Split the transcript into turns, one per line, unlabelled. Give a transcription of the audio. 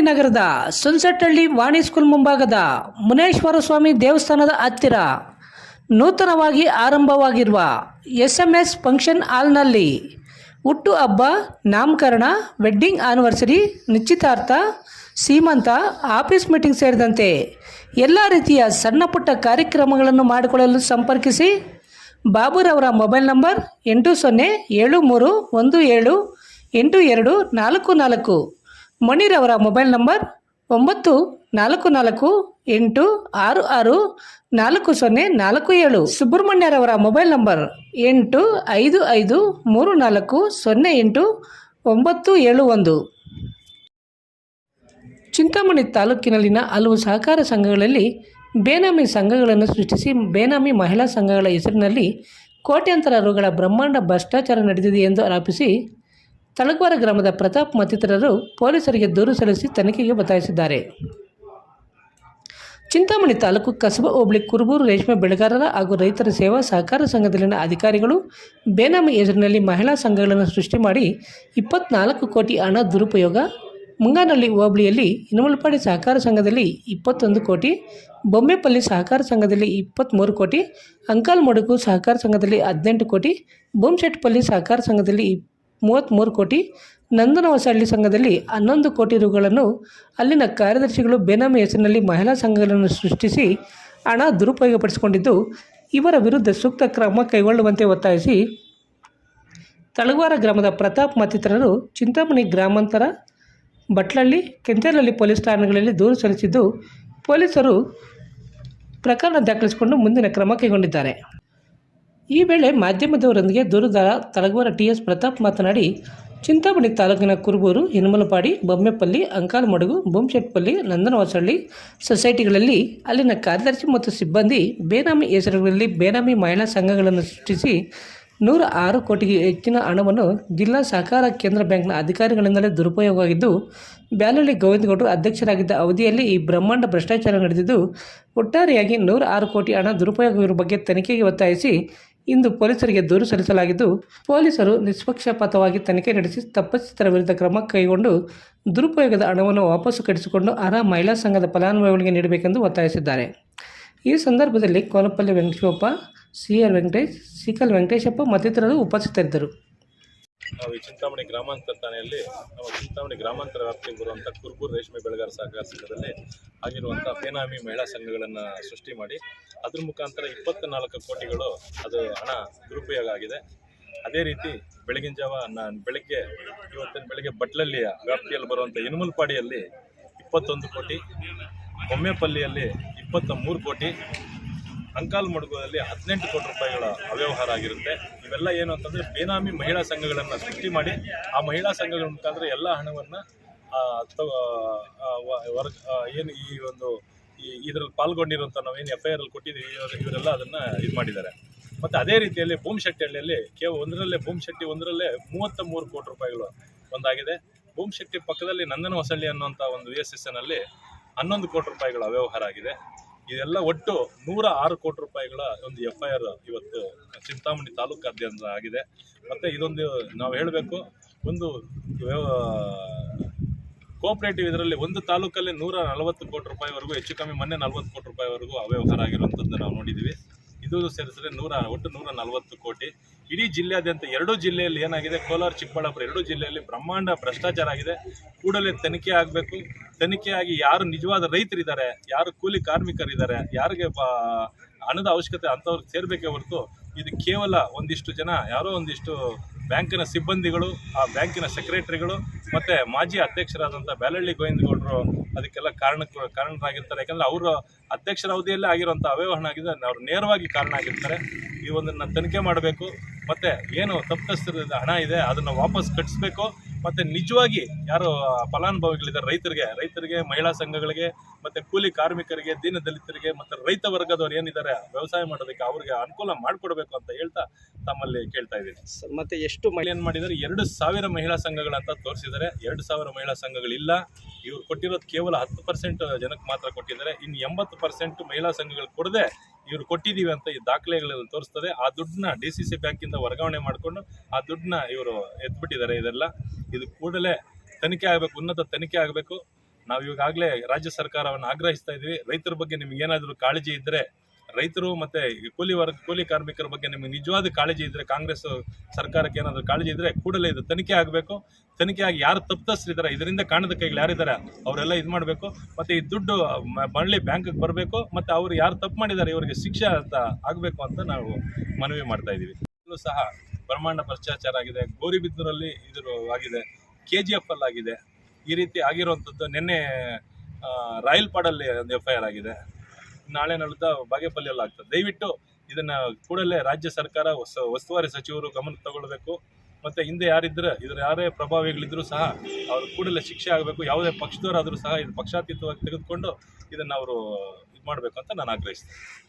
ನಗರದ ಸುನ್ಸಟ್ಟಹಳ್ಳಿ ವಾಣಿ ಸ್ಕೂಲ್ ಮುಂಭಾಗದ ಮುನೇಶ್ವರ ಸ್ವಾಮಿ ದೇವಸ್ಥಾನದ ಹತ್ತಿರ ನೂತನವಾಗಿ ಆರಂಭವಾಗಿರುವ ಎಸ್ ಎಂ ಎಸ್ ಫಂಕ್ಷನ್ ಹಾಲ್ನಲ್ಲಿ ಹುಟ್ಟು ಹಬ್ಬ, ನಾಮಕರಣ, ವೆಡ್ಡಿಂಗ್ ಆನಿವರ್ಸರಿ, ನಿಶ್ಚಿತಾರ್ಥ, ಸೀಮಂತ, ಆಫೀಸ್ ಮೀಟಿಂಗ್ ಸೇರಿದಂತೆ ಎಲ್ಲ ರೀತಿಯ ಸಣ್ಣ ಪುಟ್ಟ ಕಾರ್ಯಕ್ರಮಗಳನ್ನು ಮಾಡಿಕೊಳ್ಳಲು ಸಂಪರ್ಕಿಸಿ ಬಾಬುರವರ ಮೊಬೈಲ್ ನಂಬರ್ ಎಂಟು ಸೊನ್ನೆ ಏಳು ಮೂರು ಒಂದು ಏಳು ಎಂಟು ಎರಡು ನಾಲ್ಕು ನಾಲ್ಕು ಮಣಿರವರ ಮೊಬೈಲ್ ನಂಬರ್ ಒಂಬತ್ತು ನಾಲ್ಕು ನಾಲ್ಕು ಎಂಟು ಆರು ಆರು ನಾಲ್ಕು ಸೊನ್ನೆ ನಾಲ್ಕು ಏಳು. ಸುಬ್ರಹ್ಮಣ್ಯರವರ ಮೊಬೈಲ್ ನಂಬರ್ ಎಂಟು ಐದು ಐದು ಮೂರು ನಾಲ್ಕು ಸೊನ್ನೆ ಎಂಟು ಒಂಬತ್ತು ಏಳು ಒಂದು. ಚಿಂತಾಮಣಿ ತಾಲೂಕಿನಲ್ಲಿನ ಹಲವು ಸಹಕಾರ ಸಂಘಗಳಲ್ಲಿ ಬೇನಾಮಿ ಸಂಘಗಳನ್ನು ಸೃಷ್ಟಿಸಿ ಬೇನಾಮಿ ಮಹಿಳಾ ಸಂಘಗಳ ಹೆಸರಿನಲ್ಲಿ ಕೋಟ್ಯಾಂತರ ರುಗಳ ಬ್ರಹ್ಮಾಂಡ ಭ್ರಷ್ಟಾಚಾರ ನಡೆದಿದೆ ಎಂದು ಆರೋಪಿಸಿ ತಳಗ್ವಾರ ಗ್ರಾಮದ ಪ್ರತಾಪ್ ಮತ್ತಿತರರು ಪೊಲೀಸರಿಗೆ ದೂರು ಸಲ್ಲಿಸಿ ತನಿಖೆಗೆ ಒತ್ತಾಯಿಸಿದ್ದಾರೆ. ಚಿಂತಾಮಣಿ ತಾಲೂಕು ಕಸಬಾ ಹೋಬಳಿ ಕುರುಬೂರು ರೇಷ್ಮೆ ಬೆಳೆಗಾರರ ಹಾಗೂ ರೈತರ ಸೇವಾ ಸಹಕಾರ ಸಂಘದಲ್ಲಿನ ಅಧಿಕಾರಿಗಳು ಬೇನಾಮಿ ಹೆಸರಿನಲ್ಲಿ ಮಹಿಳಾ ಸಂಘಗಳನ್ನು ಸೃಷ್ಟಿ ಮಾಡಿ ಇಪ್ಪತ್ನಾಲ್ಕು ಕೋಟಿ ಹಣ ದುರುಪಯೋಗ ಮುಂಗಾನಳ್ಳಿ ಹೋಬಳಿಯಲ್ಲಿ ಇನಮಲಪಾಡಿ ಸಹಕಾರ ಸಂಘದಲ್ಲಿ ಇಪ್ಪತ್ತೊಂದು ಕೋಟಿ, ಬೊಮ್ಮೆಪಲ್ಲಿ ಸಹಕಾರ ಸಂಘದಲ್ಲಿ ಇಪ್ಪತ್ತ್ಮೂರು ಕೋಟಿ ಅಂಕಾಲ್ಮಡುಗು ಸಹಕಾರ ಸಂಘದಲ್ಲಿ ಹದಿನೆಂಟು ಕೋಟಿ ಬೊಮ್ಶೆಟ್ಪಲ್ಲಿ ಸಹಕಾರ ಸಂಘದಲ್ಲಿ ಮೂವತ್ತ್ಮೂರು ಕೋಟಿ ನಂದನವಸಹಳ್ಳಿ ಸಂಘದಲ್ಲಿ ಹನ್ನೊಂದು ಕೋಟಿ ರುಗಳನ್ನು ಅಲ್ಲಿನ ಕಾರ್ಯದರ್ಶಿಗಳು ಬೇನಾಮಿ ಹೆಸರಿನಲ್ಲಿ ಮಹಿಳಾ ಸಂಘಗಳನ್ನು ಸೃಷ್ಟಿಸಿ ಹಣ ದುರುಪಯೋಗಪಡಿಸಿಕೊಂಡಿದ್ದು, ಇವರ ವಿರುದ್ಧ ಸೂಕ್ತ ಕ್ರಮ ಕೈಗೊಳ್ಳುವಂತೆ ಒತ್ತಾಯಿಸಿ ತಳವಾರ ಗ್ರಾಮದ ಪ್ರತಾಪ್ ಮತ್ತಿತರರು ಚಿಂತಾಮಣಿ ಗ್ರಾಮಾಂತರ, ಬಟ್ಲಳ್ಳಿ ಕೆಂಚಲಹಳ್ಳಿ ಪೊಲೀಸ್ ಠಾಣೆಗಳಲ್ಲಿ ದೂರು ಸಲ್ಲಿಸಿದ್ದು, ಪೊಲೀಸರು ಪ್ರಕರಣ ದಾಖಲಿಸಿಕೊಂಡು ಮುಂದಿನ ಕ್ರಮ ಕೈಗೊಂಡಿದ್ದಾರೆ. ಈ ವೇಳೆ ಮಾಧ್ಯಮದವರೊಂದಿಗೆ ದೂರುದಾರ ತಳಗವರ ಟಿ ಎಸ್ ಪ್ರತಾಪ್ ಮಾತನಾಡಿ, ಚಿಂತಾಮಣಿ ತಾಲೂಕಿನ ಕುರುಬೂರು, ಹಿನಮಲಪಾಡಿ, ಬೊಮ್ಮೆಪಲ್ಲಿ, ಅಂಕಾಲ್ಮಡುಗು ಬೊಮ್ಮಶೆಟ್ಪಲ್ಲಿ ನಂದನವಾಸಹಳ್ಳಿ ಸೊಸೈಟಿಗಳಲ್ಲಿ ಅಲ್ಲಿನ ಕಾರ್ಯದರ್ಶಿ ಮತ್ತು ಸಿಬ್ಬಂದಿ ಬೇನಾಮಿ ಹೆಸರುಗಳಲ್ಲಿ ಬೇನಾಮಿ ಮಹಿಳಾ ಸಂಘಗಳನ್ನು ಸೃಷ್ಟಿಸಿ ನೂರ ಆರು ಕೋಟಿಗೆ ಹೆಚ್ಚಿನ ಹಣವನ್ನು ಜಿಲ್ಲಾ ಸಹಕಾರ ಕೇಂದ್ರ ಬ್ಯಾಂಕ್ನ ಅಧಿಕಾರಿಗಳಿಂದಲೇ ದುರುಪಯೋಗವಾಗಿದ್ದು, ಬ್ಯಾಲಳ್ಳಿ ಗೋವಿಂದಗೌಡರು ಅಧ್ಯಕ್ಷರಾಗಿದ್ದ ಅವಧಿಯಲ್ಲಿ ಈ ಬ್ರಹ್ಮಾಂಡ ಭ್ರಷ್ಟಾಚಾರ ನಡೆದಿದ್ದು, ಒಟ್ಟಾರೆಯಾಗಿ ನೂರ ಆರು ಕೋಟಿ ಹಣ ದುರುಪಯೋಗವಿರುವ ಬಗ್ಗೆ ತನಿಖೆಗೆ ಒತ್ತಾಯಿಸಿ ಇಂದು ಪೊಲೀಸರಿಗೆ ದೂರು ಸಲ್ಲಿಸಲಾಗಿದ್ದು, ಪೊಲೀಸರು ನಿಷ್ಪಕ್ಷಪಾತವಾಗಿ ತನಿಖೆ ನಡೆಸಿ ತಪ್ಪಿಸಿತರ ವಿರುದ್ಧ ಕ್ರಮ ಕೈಗೊಂಡು ದುರುಪಯೋಗದ ಹಣವನ್ನು ವಾಪಸ್ಸು ಕಟ್ಟಿಸಿಕೊಂಡು ಅರ್ಹ ಮಹಿಳಾ ಸಂಘದ ಫಲಾನುಭವಿಗಳಿಗೆ ನೀಡಬೇಕೆಂದು ಒತ್ತಾಯಿಸಿದ್ದಾರೆ. ಈ ಸಂದರ್ಭದಲ್ಲಿ ಕೋನಪಲ್ಲಿ ವೆಂಕಟೇಶಪ್ಪ, ಸಿ ಆರ್ ವೆಂಕಟೇಶ್, ಸಿಕಲ್ ವೆಂಕಟೇಶಪ್ಪ ಮತ್ತಿತರರು ಉಪಸ್ಥಿತರಿದ್ದರು.
ನಾವು ಈ ಚಿಂತಾಮಣಿ ಗ್ರಾಮಾಂತರ ಠಾಣೆಯಲ್ಲಿ ನಾವು ಚಿಂತಾಮಣಿ ಗ್ರಾಮಾಂತರ ವ್ಯಾಪ್ತಿಗೆ ಬರುವಂಥ ಕುರ್ಬೂರ್ ರೇಷ್ಮೆ ಬೆಳೆಗಾರ ಸಹಕಾರ ಸಂಘದಲ್ಲಿ ಆಗಿರುವಂಥ ಬೇನಾಮಿ ಮಹಿಳಾ ಸಂಘಗಳನ್ನು ಸೃಷ್ಟಿ ಮಾಡಿ ಅದ್ರ ಮುಖಾಂತರ ಇಪ್ಪತ್ತ ನಾಲ್ಕು ಕೋಟಿಗಳು ಅದು ಹಣ ದುರುಪಯೋಗ ಆಗಿದೆ ಅದೇ ರೀತಿ ಬೆಳಗಿನ ಜಾವ ನಾನು ಬೆಳಗ್ಗೆ ಇವತ್ತಿನ ಬೆಳಗ್ಗೆ ಬಟ್ಲಲ್ಲಿಯ ವ್ಯಾಪ್ತಿಯಲ್ಲಿ ಬರುವಂಥ ಇನ್ಮಲ್ಪಾಡಿಯಲ್ಲಿ ಇಪ್ಪತ್ತೊಂದು ಕೋಟಿ ಬೊಮ್ಮೆಪಲ್ಲಿಯಲ್ಲಿ ಇಪ್ಪತ್ತ ಮೂರು ಕೋಟಿ ಅಂಕಾಲ್ ಮಡುಗುದಲ್ಲಿ ಹದಿನೆಂಟು ಕೋಟಿ ರೂಪಾಯಿಗಳ ಅವ್ಯವಹಾರ ಆಗಿರುತ್ತೆ. ಇವೆಲ್ಲ ಏನು ಅಂತಂದರೆ ಬೇನಾಮಿ ಮಹಿಳಾ ಸಂಘಗಳನ್ನು ಸೃಷ್ಟಿ ಮಾಡಿ, ಆ ಮಹಿಳಾ ಸಂಘಗಳ ಮುಖಾಂತರ ಎಲ್ಲ ಹಣವನ್ನು ವರ್ಗ ಏನು ಈ ಒಂದು, ಈ, ಇದರಲ್ಲಿ ಪಾಲ್ಗೊಂಡಿರುವಂಥ ನಾವೇನು ಎಫ್ ಐ ಅಲ್ಲಿ ಕೊಟ್ಟಿದ್ದೀವಿ ಇವರೆಲ್ಲ ಅದನ್ನು ಇದು ಮಾಡಿದ್ದಾರೆ. ಮತ್ತು ಅದೇ ರೀತಿಯಲ್ಲಿ ಭೂಮಿಶೆಟ್ಟಿಹಳ್ಳಿಯಲ್ಲಿ ಕೇವಲ ಒಂದರಲ್ಲೇ ಭೂಮಿಶೆಟ್ಟಿ ಒಂದರಲ್ಲೇ ಮೂವತ್ತ ಮೂರು ಕೋಟಿ ರೂಪಾಯಿಗಳು ಒಂದಾಗಿದೆ. ಭೂಮಿಶೆಟ್ಟಿ ಪಕ್ಕದಲ್ಲಿ ನಂದನ ಹೊಸಳ್ಳಿ ಅನ್ನುವಂಥ ಒಂದು ವಿ ಎಸ್ ಎಸ್ ಎನ್ನಲ್ಲಿ ಹನ್ನೊಂದು ಕೋಟಿ ರೂಪಾಯಿಗಳ ಅವ್ಯವಹಾರ ಆಗಿದೆ. ಇದೆಲ್ಲ ಒಟ್ಟು ನೂರ ಆರು ಕೋಟಿ ರೂಪಾಯಿಗಳ ಒಂದು ಎಫ್ ಐ ಆರ್ ಇವತ್ತು ಚಿಂತಾಮಣಿ ತಾಲೂಕಾದ್ಯಂತ ಆಗಿದೆ. ಮತ್ತು ಇದೊಂದು ನಾವು ಹೇಳಬೇಕು, ಒಂದು ಕೋಆಪರೇಟಿವ್ ಇದರಲ್ಲಿ ಒಂದು ತಾಲೂಕಲ್ಲಿ ನೂರ ನಲವತ್ತು ಕೋಟಿ ರೂಪಾಯಿವರೆಗೂ, ಹೆಚ್ಚು ಕಮ್ಮಿ ಮೊನ್ನೆ ನಲವತ್ತು ಕೋಟಿ ರೂಪಾಯಿವರೆಗೂ ಅವ್ಯವಹಾರ ಆಗಿರುವಂಥದ್ದು ನಾವು ನೋಡಿದ್ದೀವಿ. ಇದು ಸೇರಿಸಿದ್ರೆ ನೂರ, ಒಟ್ಟು ನೂರ ನಲವತ್ತು ಕೋಟಿ. ಇಡೀ ಜಿಲ್ಲೆಯಾದ್ಯಂತ ಎರಡೂ ಜಿಲ್ಲೆಯಲ್ಲಿ ಏನಾಗಿದೆ? ಕೋಲಾರ, ಚಿಕ್ಕಬಳ್ಳಾಪುರ ಎರಡೂ ಜಿಲ್ಲೆಯಲ್ಲಿ ಬ್ರಹ್ಮಾಂಡ ಭ್ರಷ್ಟಾಚಾರ ಆಗಿದೆ. ಕೂಡಲೇ ತನಿಖೆ ಆಗಬೇಕು. ತನಿಖೆಯಾಗಿ ಯಾರು ನಿಜವಾದ ರೈತರಿದ್ದಾರೆ, ಯಾರು ಕೂಲಿ ಕಾರ್ಮಿಕರಿದ್ದಾರೆ, ಯಾರಿಗೆ ಹಣದ ಅವಶ್ಯಕತೆ ಅಂಥವ್ರಿಗೆ ಸೇರಬೇಕೇ ಹೊರತು ಇದು ಕೇವಲ ಒಂದಿಷ್ಟು ಜನ, ಯಾರೋ ಒಂದಿಷ್ಟು ಬ್ಯಾಂಕಿನ ಸಿಬ್ಬಂದಿಗಳು, ಆ ಬ್ಯಾಂಕಿನ ಸೆಕ್ರೆಟರಿಗಳು ಮತ್ತು ಮಾಜಿ ಅಧ್ಯಕ್ಷರಾದಂಥ ಬ್ಯಾಲಳ್ಳಿ ಗೋವಿಂದಗೌಡರು ಅದಕ್ಕೆಲ್ಲ ಕಾರಣಕ್ಕೆ ಕಾರಣರಾಗಿರ್ತಾರೆ. ಯಾಕಂದರೆ ಅವರು ಅಧ್ಯಕ್ಷರ ಅವಧಿಯಲ್ಲೇ ಆಗಿರುವಂಥ ಅವ್ಯವಹಾರ ಆಗಿದೆ ಅವರು ನೇರವಾಗಿ ಕಾರಣ ಆಗಿರ್ತಾರೆ. ಈ ಒಂದನ್ನು ತನಿಖೆ ಮಾಡಬೇಕು. ಮತ್ತು ಏನು ತಪ್ಪಿಸ್ತಿರೋದ ಹಣ ಇದೆ, ಅದನ್ನು ವಾಪಸ್ ಕಟ್ಟಿಸ್ಬೇಕು ಮತ್ತು ನಿಜವಾಗಿ ಯಾರು ಫಲಾನುಭವಿಗಳಿದ್ದಾರೆ. ರೈತರಿಗೆ ರೈತರಿಗೆ ಮಹಿಳಾ ಸಂಘಗಳಿಗೆ ಮತ್ತು ಕೂಲಿ ಕಾರ್ಮಿಕರಿಗೆ ದೀನ ದಲಿತರಿಗೆ ಮತ್ತು ರೈತ ವರ್ಗದವ್ರು ಏನಿದ್ದಾರೆ ವ್ಯವಸಾಯ ಮಾಡೋದಕ್ಕೆ ಅವ್ರಿಗೆ ಅನುಕೂಲ ಮಾಡಿಕೊಡ್ಬೇಕು ಅಂತ ಹೇಳ್ತಾ ತಮ್ಮಲ್ಲಿ ಕೇಳ್ತಾ ಇದ್ದೀನಿ.
ಮತ್ತೆ ಎಷ್ಟು ಮಹಿಳೆ
ಏನು ಮಾಡಿದ್ದಾರೆ? ಎರಡು ಸಾವಿರ ಮಹಿಳಾ ಸಂಘಗಳಂತ ತೋರಿಸಿದ್ದಾರೆ. ಎರಡು ಸಾವಿರ ಮಹಿಳಾ ಸಂಘಗಳಿಲ್ಲ. ಇವ್ರು ಕೊಟ್ಟಿರೋದು ಕೇವಲ ಹತ್ತು ಪರ್ಸೆಂಟ್ ಜನಕ್ಕೆ ಮಾತ್ರ ಕೊಟ್ಟಿದ್ದಾರೆ. ಇನ್ನು ಎಂಬತ್ತು ಪರ್ಸೆಂಟ್ ಮಹಿಳಾ ಸಂಘಗಳು ಕೊಡದೆ ಇವ್ರು ಕೊಟ್ಟಿದ್ದೀವಿ ಅಂತ ಈ ದಾಖಲೆಗಳಲ್ಲಿ ತೋರಿಸ್ತದೆ. ಆ ದುಡ್ಡನ್ನ ಡಿ ಸಿ ಸಿ ಬ್ಯಾಂಕಿಂದ ವರ್ಗಾವಣೆ ಮಾಡಿಕೊಂಡು ಆ ದುಡ್ಡನ್ನ ಇವರು ಎತ್ಬಿಟ್ಟಿದ್ದಾರೆ ಇದೆಲ್ಲ. ಇದು ಕೂಡಲೇ ತನಿಖೆ ಆಗಬೇಕು, ಉನ್ನತ ತನಿಖೆ ಆಗಬೇಕು. ನಾವು ಈಗಾಗಲೇ ರಾಜ್ಯ ಸರ್ಕಾರವನ್ನು ಆಗ್ರಹಿಸ್ತಾ ಇದ್ದೀವಿ ರೈತರ ಬಗ್ಗೆ ನಿಮ್ಗೆ ಏನಾದರೂ ಕಾಳಜಿ ಇದ್ದರೆ ರೈತರು ಮತ್ತು ಕೂಲಿ ವರ್ಗ, ಕೂಲಿ ಕಾರ್ಮಿಕರ ಬಗ್ಗೆ ನಿಮಗೆ ನಿಜವಾದ ಕಾಳಜಿ ಇದ್ದರೆ ಕಾಂಗ್ರೆಸ್ ಸರ್ಕಾರಕ್ಕೆ ಏನಾದರೂ ಕಾಳಜಿ ಇದ್ದರೆ ಕೂಡಲೇ ಇದು ತನಿಖೆ ಆಗಬೇಕು. ತನಿಖೆ ಆಗಿ ಯಾರು ತಪ್ಪಿತಸ್ಥರಿದ್ದಾರೆ ಇದರಿಂದ ಕಾಣದ ಕೈಗಳು ಯಾರಿದ್ದಾರೆ ಅವರೆಲ್ಲ ಇದು ಮಾಡಬೇಕು. ಮತ್ತು ಈ ದುಡ್ಡು ಮರಳಿ ಬ್ಯಾಂಕಿಗೆ ಬರಬೇಕು, ಮತ್ತು ಅವರು ಯಾರು ತಪ್ಪು ಮಾಡಿದ್ದಾರೆ ಇವರಿಗೆ ಶಿಕ್ಷೆ ಅಂತ ಆಗಬೇಕು ಅಂತ ನಾವು ಮನವಿ ಮಾಡ್ತಾ ಇದ್ದೀವಿ. ಇಲ್ಲೂ ಸಹ ಬ್ರಹ್ಮಾಂಡ ಭ್ರಷ್ಟಾಚಾರ ಆಗಿದೆ ಗೋರಿಬಿದ್ದೂರಲ್ಲಿ ಇದು ಆಗಿದೆ ಕೆ ಜಿ ಎಫ್ ಅಲ್ಲಾಗಿದೆ ಈ ರೀತಿ ಆಗಿರುವಂಥದ್ದು ನಿನ್ನೆ ರಾಯಲ್ ಪಾಡಲ್ಲಿ ಒಂದು ಎಫ್ ಐ ಆರ್ ಆಗಿದೆ. ನಾಳೆ ನಾಳಿದ್ದ ಬಾಗೇಪಲ್ಲಿಯಲ್ಲಿ ಆಗ್ತದೆ ದಯವಿಟ್ಟು ಇದನ್ನ ಕೂಡಲೇ ರಾಜ್ಯ ಸರ್ಕಾರ ಉಸ್ತುವಾರಿ ಸಚಿವರು ಗಮನಕ್ಕೆ ತಗೊಳ್ಬೇಕು. ಮತ್ತೆ ಹಿಂದೆ ಯಾರಿದ್ರೆ, ಇದ್ರ ಯಾರೇ ಪ್ರಭಾವಿಗಳಿದ್ರು ಸಹ ಅವ್ರು ಕೂಡಲೇ ಶಿಕ್ಷೆ ಆಗಬೇಕು. ಯಾವುದೇ ಪಕ್ಷದವರಾದರೂ ಸಹ ಇದು ಪಕ್ಷಾತೀತವಾಗಿ ತೆಗೆದುಕೊಂಡು ಇದನ್ನ ಅವರು ಇದು ಮಾಡಬೇಕು ಅಂತ ನಾನು ಆಗ್ರಹಿಸ್ತೇನೆ.